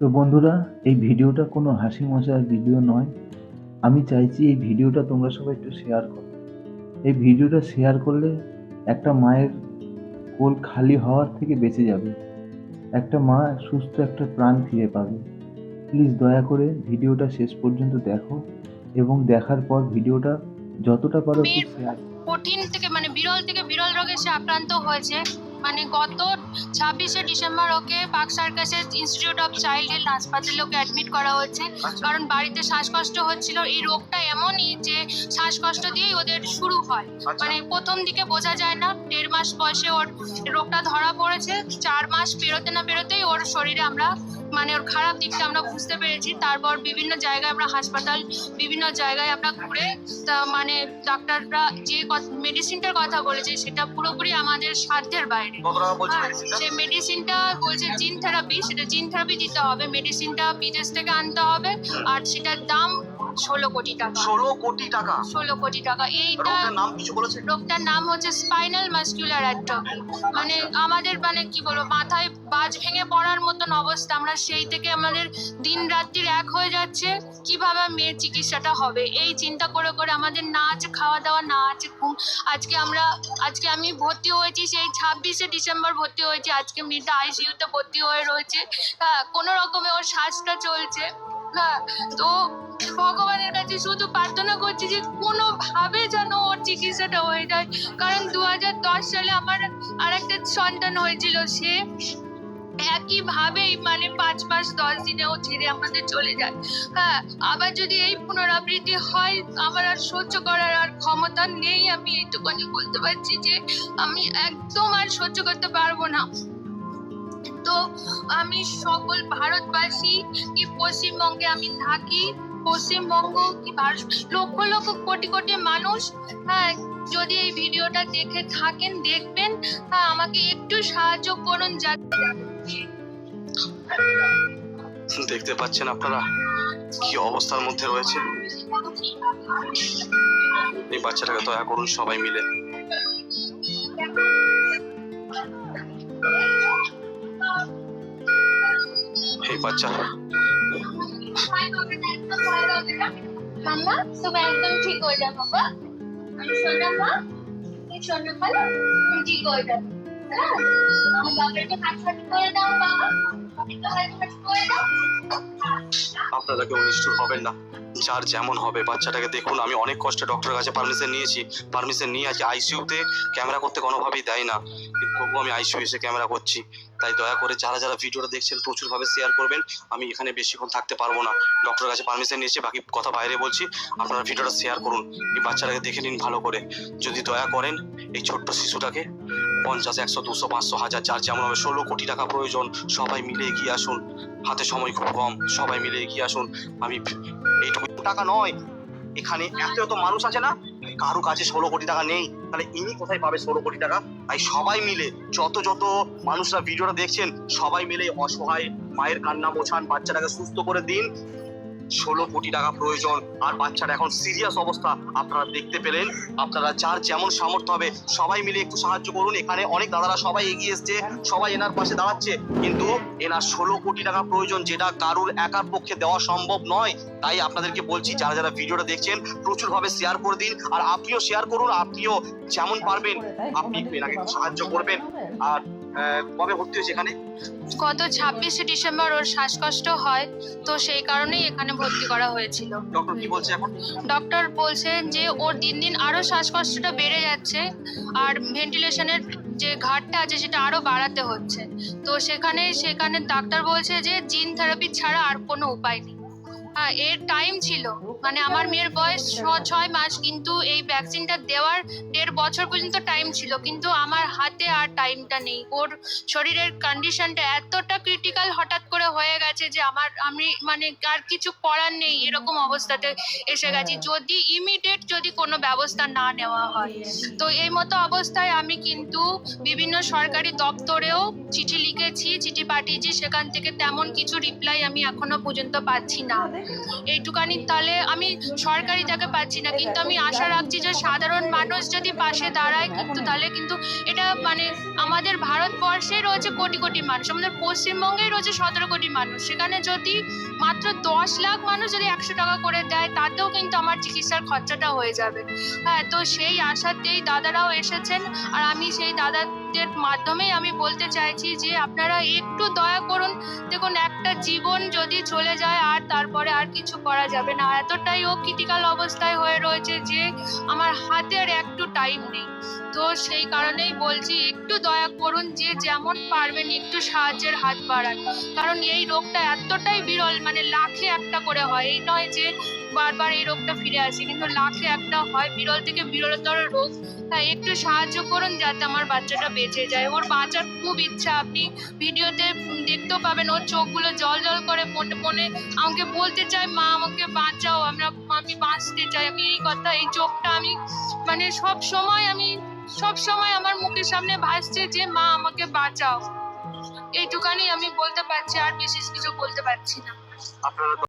তো বন্ধুরা এই ভিডিওটা কোনো হাসি মজার ভিডিও নয়। আমি চাইছি এই ভিডিওটা তোমরা সবাই একটু শেয়ার করো। এই ভিডিওটা শেয়ার করলে একটা মায়ের কোল খালি হওয়ার থেকে বেঁচে যাবে। একটা মা সুস্থ একটা প্রাণ ফিরে পাবে। প্লিজ দয়া করে ভিডিওটা শেষ পর্যন্ত দেখো এবং দেখার পর ভিডিওটা যতটা পারো একটু শেয়ার কঠিন থেকে মানে বিরল থেকে বিরল রোগে সে আক্রান্ত হয়েছে। মানে গত ছাব্বিশে ডিসেম্বর ওকে পাক সার্কাসের ইনস্টিটিউট অফ চাইল্ড হেলথ হাসপাতালে ওকে অ্যাডমিট করা হয়েছে। কারণ বাড়িতে শ্বাসকষ্ট হচ্ছিল। এই রোগটা এমনই যে শ্বাসকষ্ট দিয়েই ওদের শুরু হয়। মানে প্রথম দিকে বোঝা যায় না দেড় মাস বয়সে ওর রোগটা ধরা পড়েছে চার মাস পেরোতে না পেরোতেই ওর শরীরে আমরা মানে ওর খারাপ দিকটা আমরা বুঝতে পেরেছি। তারপর বিভিন্ন জায়গায় আমরা হাসপাতাল বিভিন্ন জায়গায় আমরা ঘুরে তা মানে ডাক্তাররা যে মেডিসিনটার কথা বলেছে সেটা পুরোপুরি আমাদের সাধ্যের বাইরে। সে সেই মেডিসিনটা? বলছে জিন থেরাপি সেটা জিন থেরাপি দিতে হবে। মেডিসিনটা বিদেশ থেকে আনতে হবে আর সেটার দাম ষোলো কোটি টাকা। ষোলো কোটি টাকা? ষোলো কোটি টাকা। এইটা নাম কিছু বলেছে? রোগটার নাম হচ্ছে স্পাইনাল মাস্কুলার অ্যাট্রফি মানে আমাদের মানে কি বলব মাথায় বাজ ভেঙে পড়ার মতন অবস্থা। আমরা সেই থেকে আমাদের দিন রাত্রির এক হয়ে যাচ্ছে। কীভাবে মেয়ের চিকিৎসাটা হবে? এই চিন্তা করে করে আমাদের না আছে খাওয়া দাওয়া না আছে ঘুম। আজকে আমরা আজকে আমি ভর্তি হয়েছি সেই ছাব্বিশে ডিসেম্বর ভর্তি হয়েছি। আজকে মেয়েটা আইসিইউতে ভর্তি হয়ে রয়েছে। হ্যাঁ কোনো রকমে ওর শ্বাসটা চলছে। হ্যাঁ তো ভগবানের কাছে শুধু প্রার্থনা করছি যে কোনোভাবে যেন ওর চিকিৎসাটা হয়ে যায়। কারণ দু হাজার দশ সালে আমার আর একটা সন্তান হয়েছিল, সে একইভাবেই মানে পাঁচ মাস দশ দিনে ও ছেড়ে আমাদের চলে যায়। হ্যাঁ আবার যদি এই পুনরাবৃত্তি হয়, আমার আর সহ্য করার আর ক্ষমতা নেই। আমি এইটুকুনি বলতে পারছি যে আমি একদম আর সহ্য করতে পারব না। তো আমি সকল ভারতবাসী কি পশ্চিমবঙ্গে আমি থাকি? পশ্চিমবঙ্গ কি ভারত? লক্ষ লক্ষ কোটি কোটি মানুষ হ্যাঁ যদি এই ভিডিওটা দেখে থাকেন, দেখবেন হ্যাঁ আমাকে একটু সাহায্য করুন যাতে দেখতে পাচ্ছেন আপনারা কি অবস্থার মধ্যে রয়েছে? এই বাচ্চাটাকে দয়া করুন সবাই মিলে। এই বাচ্চা। আপনারা কেউ নিষ্ঠুর হবেন না। যার যেমন হবে, বাচ্চাটাকে দেখুন, আমি অনেক কষ্টে ডক্টরের কাছে পারমিশন নিয়েছি। পারমিশন নিয়ে আছি আইসিইউতে ক্যামেরা করতে কোনোভাবেই দেয় না। তবুও আমি আইসিইউ এসে ক্যামেরা করছি। তাই দয়া করে যারা যারা ভিডিওটা দেখছেন, প্রচুরভাবে শেয়ার করবেন। আমি এখানে বেশিক্ষণ থাকতে পারব না। ডক্টরের কাছে পারমিশন নিয়েছি, বাকি কথা বাইরে বলছি। আপনারা ভিডিওটা শেয়ার করুন। এই বাচ্চাটাকে দেখে নিন ভালো করে। যদি দয়া করেন, এই ছোট্ট শিশুটাকে পঞ্চাশ, একশো, দুশো, পাঁচশো, হাজার, যার যেমন হবে, ষোলো কোটি টাকা প্রয়োজন, সবাই মিলে এগিয়ে আসুন। হাতে সময় খুব কম, সবাই মিলে এগিয়ে আসুন। আমি এইটুকু টাকা নয়। এখানে এত এত মানুষ আছে না কারও কাছে ষোলো কোটি টাকা নেই, তাহলে ইনি কোথায় পাবে ষোলো কোটি টাকা? তাই সবাই মিলে, যত যত মানুষরা ভিডিওটা দেখছেন, সবাই মিলে অসহায়, মায়ের কান্না মোছান, বাচ্চাটাকে সুস্থ করে দিন। ষোলো কোটি টাকা প্রয়োজন। আর বাচ্চাটা এখন সিরিয়াস অবস্থা। আপনারা দেখতে পেলেন, আপনারা যার যেমন সামর্থ্য হবে, সবাই মিলে একটু সাহায্য করুন। এখানে অনেক দাদারা সবাই এগিয়ে এসছে, সবাই এনার পাশে দাঁড়াচ্ছে। কিন্তু এনার ষোলো কোটি টাকা প্রয়োজন যেটা কারুর একার পক্ষে দেওয়া সম্ভব নয়, তাই আপনাদেরকে বলছি, যারা যারা ভিডিওটা দেখছেন, প্রচুরভাবে শেয়ার করে দিন। আর আপনিও শেয়ার করুন, আপনিও যেমন পারবেন, আপনি এনাকে সাহায্য করবেন। আর কবে ভর্তি হয়েছে এখানে? গত ছাব্বিশে ডিসেম্বর ওর শ্বাসকষ্ট হয় তো সেই কারণেই এখানে ভর্তি করা হয়েছিল। ডক্টর কি বলছে এখন? ডক্টর বলছেন যে ওর দিন দিন আরও শ্বাসকষ্টটা বেড়ে যাচ্ছে আর ভেন্টিলেশনের যে ঘাটটা আছে সেটা আরও বাড়াতে হচ্ছে। তো সেখানে সেখানে ডাক্তার বলছে যে জিন থেরাপি ছাড়া আর কোনো উপায় নেই। এর টাইম ছিল। মানে আমার মেয়ের বয়স ছয় মাস, কিন্তু এই ভ্যাকসিনটা দেওয়ার দেড় বছর পর্যন্ত টাইম ছিল, কিন্তু আমার হাতে আর টাইমটা নেই। ওর শরীরের কন্ডিশনটা এতটা ক্রিটিক্যাল হঠাৎ করে হয়ে গেছে যে আমার, আমি মানে আর কিছু করার নেই, এরকম অবস্থাতে এসে গেছি। যদি ইমিডিয়েট যদি কোনো ব্যবস্থা না নেওয়া হয়। তো এই মতো অবস্থায় আমি কিন্তু বিভিন্ন সরকারি দপ্তরেও চিঠি লিখেছি, চিঠি পাঠিয়েছি, সেখান থেকে তেমন কিছু রিপ্লাই আমি এখনও পর্যন্ত পাচ্ছি না। এইটুকানি তাহলে আমি সরকারি টাকা পাচ্ছি না, কিন্তু আমি আশা রাখছি যে সাধারণ মানুষ যদি পাশে দাঁড়ায় কিন্তু তাহলে কিন্তু এটা মানে আমাদের ভারতবর্ষে রয়েছে কোটি কোটি মানুষ, আমাদের পশ্চিমবঙ্গেই রয়েছে সতেরো কোটি মানুষ। সেখানে যদি মাত্র দশ লাখ মানুষ যদি একশো টাকা করে দেয়, তাতেও কিন্তু আমার চিকিৎসার খরচাটা হয়ে যাবে। হ্যাঁ তো সেই আশাতেই দাদারাও এসেছেন, আর আমি সেই দাদাদের মাধ্যমেই আমি বলতে চাইছি যে আপনারা একটু দয়া করুন। দেখুন, একটা জীবন যদি চলে যায় আর তারপরে আর কিছু করা যাবে না। এতটাই ও ক্রিটিক্যাল অবস্থায় হয়ে রয়েছে যে আমার হাতে আর একটু টাইম নেই। তো সেই কারণেই বলছি, একটু দয়া করুন যে যেমন পারবেন একটু সাহায্যের হাত বাড়ান। কারণ এই রোগটা এতটাই বিরল মানে লাখে একটা করে হয়। এই নয় যে বারবার এই রোগটা ফিরে আসে, কিন্তু লাখে একটা হয়। বিরল থেকে বিরলতর রোগ। তাই একটু সাহায্য করুন যাতে আমার বাচ্চাটা বেঁচে যায়। ওর বাঁচার খুব ইচ্ছা। আপনি ভিডিওতে দেখতেও পাবেন, ওর চোখগুলো জল জল করে মনে মনে আমাকে বলতে চায়, মা, আমাকে বাঁচাও, আমরা, আমি বাঁচতে চাই। আমি এই কথা, এই চোখটা আমি মানে সব সময় আমি, সব সময় আমার মুখের সামনে ভাসছে যে, মা, আমাকে বাঁচাও। এইটুকানি আমি বলতে পারছি, আর বিশেষ কিছু বলতে পারছি না।